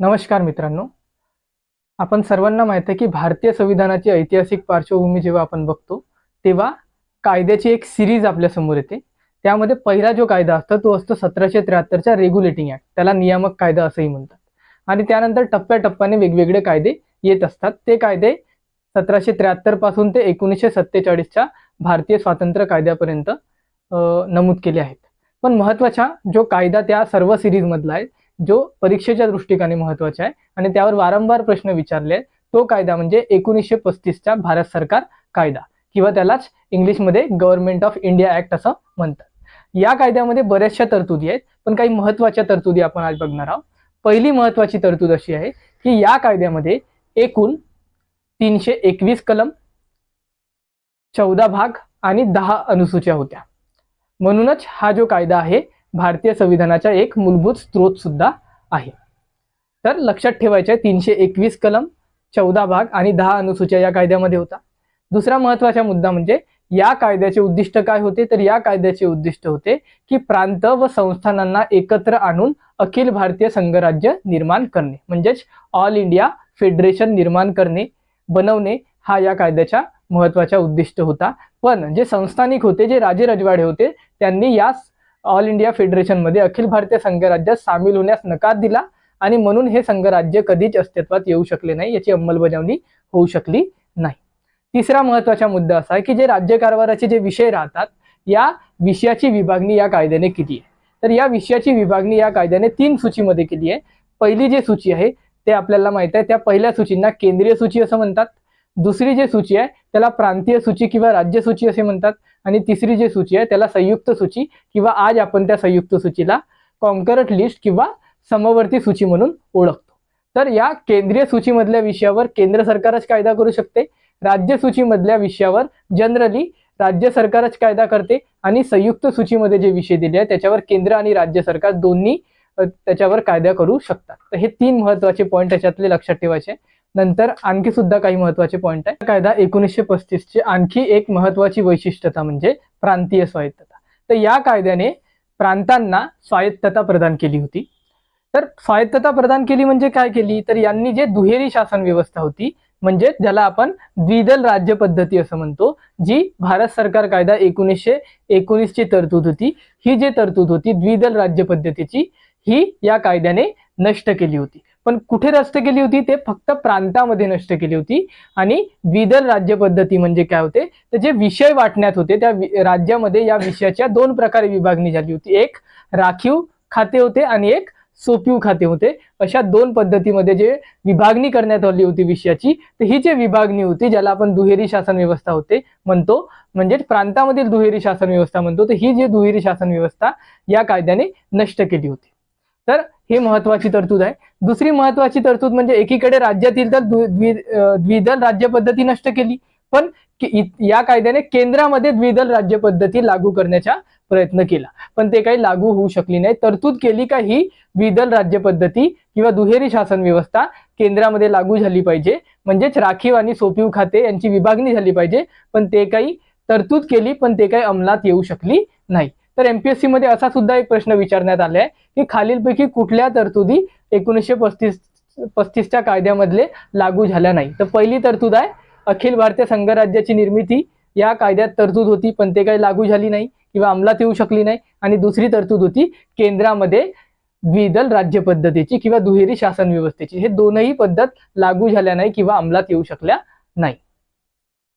नमस्कार मित्रांनो. आपण सर्वांना माहीत आहे की भारतीय संविधानाची ऐतिहासिक पार्श्वभूमी जेव्हा आपण बघतो तेव्हा कायद्याची एक सिरीज आपल्यासमोर येते. त्यामध्ये पहिला जो कायदा असतो तो असतो सतराशे त्र्याहत्तरचा रेग्युलेटिंग ऍक्ट त्याला नियामक कायदा असंही म्हणतात. आणि त्यानंतर टप्प्याटप्प्याने वेगवेगळे कायदे येत असतात. ते कायदे सतराशे त्र्याहत्तरपासून ते एकोणीसशे सत्तेचाळीसच्या भारतीय स्वातंत्र्य कायद्यापर्यंत नमूद केले आहेत. पण महत्त्वाचा जो कायदा त्या सर्व सिरीजमधला आहे जो परीक्षेच्या दृष्टिकोने महत्त्वाचा आहे. आणि त्यावर वारंवार प्रश्न विचारले आहेत तो कायदा म्हणजे एकोणीसशे पस्तीसचा भारत सरकार कायदा किंवा त्यालाच इंग्लिशमध्ये गव्हर्नमेंट ऑफ इंडिया ऍक्ट असं म्हणतात. या कायद्यामध्ये बऱ्याचशा तरतुदी आहेत पण काही महत्त्वाच्या तरतुदी आपण आज बघणार आहोत. पहिली महत्वाची तरतूद अशी आहे की या कायद्यामध्ये एकूण तीनशे एकवीस कलम चौदा भाग आणि दहा अनुसूच्या होत्या. म्हणूनच हा जो कायदा आहे भारतीय संविधानाचा एक मूलभूत स्रोत सुद्धा आहे. तर लक्षात ठेवायचे तीनशे एकवीस कलम चौदा भाग आणि दहा अनुसूच्या या कायद्यामध्ये होता. दुसरा महत्त्वाचा मुद्दा म्हणजे या कायद्याचे उद्दिष्ट काय होते? तर या कायद्याचे उद्दिष्ट होते की प्रांत व संस्थानांना एकत्र आणून अखिल भारतीय संघराज्य निर्माण करणे म्हणजेच ऑल इंडिया फेडरेशन निर्माण करणे बनवणे हा या कायद्याचा महत्त्वाचा उद्दिष्ट होता. पण जे संस्थानिक होते जे राजे रजवाडे होते त्यांनी या ऑल इंडिया फेडरेशनमध्ये अखिल भारतीय संघराज्यात सामील होण्यास नकार दिला आणि म्हणून हे संघराज्य कधीच अस्तित्वात येऊ शकले नाही याची अंमलबजावणी होऊ शकली नाही. तिसरा महत्त्वाचा मुद्दा असा आहे की जे राज्य कारभाराचे जे विषय राहतात या विषयाची विभागणी या कायद्याने केली आहे. तर या विषयाची विभागणी या कायद्याने तीन सूचीमध्ये केली आहे. पहिली जी सूची आहे ते आपल्याला माहीत आहे त्या पहिल्या सूचींना केंद्रीय सूची असं म्हणतात. दुसरी जी सूची आहे त्याला प्रांतीय सूची किंवा राज्य सूची असे म्हणतात. आणि तिसरी जी सूची आहे त्याला संयुक्त सूची किंवा आज आपण त्या संयुक्त सूचीला कॉन्करट लिस्ट किंवा समवर्ती सूची म्हणून ओळखतो. तर या केंद्रीय सूचीमधल्या विषयावर केंद्र सरकारच कायदा करू शकते. राज्य सूचीमधल्या विषयावर जनरली राज्य सरकारच कायदा करते. आणि संयुक्त सूचीमध्ये जे विषय दिले आहेत त्याच्यावर केंद्र आणि राज्य सरकार दोन्ही त्याच्यावर कायदा करू शकतात. तर हे तीन महत्त्वाचे पॉईंट त्याच्यातले लक्षात ठेवायचे. नंतर आणखी सुद्धा काही महत्त्वाचे पॉईंट आहे. कायदा एकोणीसशे पस्तीस ची आणखी एक महत्वाची वैशिष्ट्यता म्हणजे प्रांतीय स्वायत्तता. तर या कायद्याने प्रांतांना स्वायत्तता प्रदान केली होती. तर स्वायत्तता प्रदान केली म्हणजे काय केली? तर यांनी जे दुहेरी शासन व्यवस्था होती म्हणजे ज्याला आपण द्विदल राज्य पद्धती असं म्हणतो जी भारत सरकार कायदा एकोणीसशे एकोणीसची तरतूद होती. ही जी तरतूद होती द्विदल राज्य पद्धतीची ही या कायद्याने नष्ट केली होती. पण कुठे नष्ट केली होती? ते फक्त प्रांतामध्ये नष्ट केली होती. आणि द्विदल राज्य पद्धती म्हणजे काय होते? तर जे विषय वाटण्यात होते त्या राज्यामध्ये या विषयाच्या दोन प्रकारे विभागणी झाली होती. एक राखीव खाते होते आणि एक सोपीव खाते होते. अशा दोन पद्धतीमध्ये जे विभागणी करण्यात आली होती विषयाची तर ही जी विभागणी होती ज्याला आपण दुहेरी शासन व्यवस्था होते म्हणतो म्हणजे प्रांतामधील दुहेरी शासन व्यवस्था म्हणतो तर ही जी दुहेरी शासन व्यवस्था या कायद्याने नष्ट केली होती. तर ही महत्वाची तरतूद आहे. दुसरी महत्वाची तरतूद म्हणजे एकीकडे राज्यातील तर द्विदल राज्य पद्धती नष्ट केली. पण या कायद्याने केंद्रामध्ये द्विदल राज्य पद्धती लागू करण्याचा प्रयत्न केला. पण ते काही लागू होऊ शकली नाही तरतूद केली का ही द्विदल राज्य पद्धती किंवा दुहेरी शासन व्यवस्था केंद्रामध्ये लागू झाली पाहिजे. म्हणजेच राखीव आणि सोपीव खाते यांची विभागणी झाली पाहिजे. पण ते काही तरतूद केली पण ते काही अंमलात येऊ शकली नाही. तर एमपीएससी मध्ये असा सुद्धा एक प्रश्न विचारण्यात आला आहे की खालीलपैकी कुठल्या तरतुदी एकोणीसशे पस्तीस पस्तीसच्या कायद्यामधले लागू झाल्या नाही? तर पहिली तरतूद आहे अखिल भारतीय संघराज्याची निर्मिती. या कायद्यात तरतूद होती पण ते काही लागू झाली नाही किंवा अंमलात येऊ शकली नाही. आणि दुसरी तरतूद होती केंद्रामध्ये द्विदल राज्य पद्धतीची किंवा दुहेरी शासन व्यवस्थेची. हे दोनही पद्धत लागू झाल्या नाही किंवा अंमलात येऊ शकल्या नाही.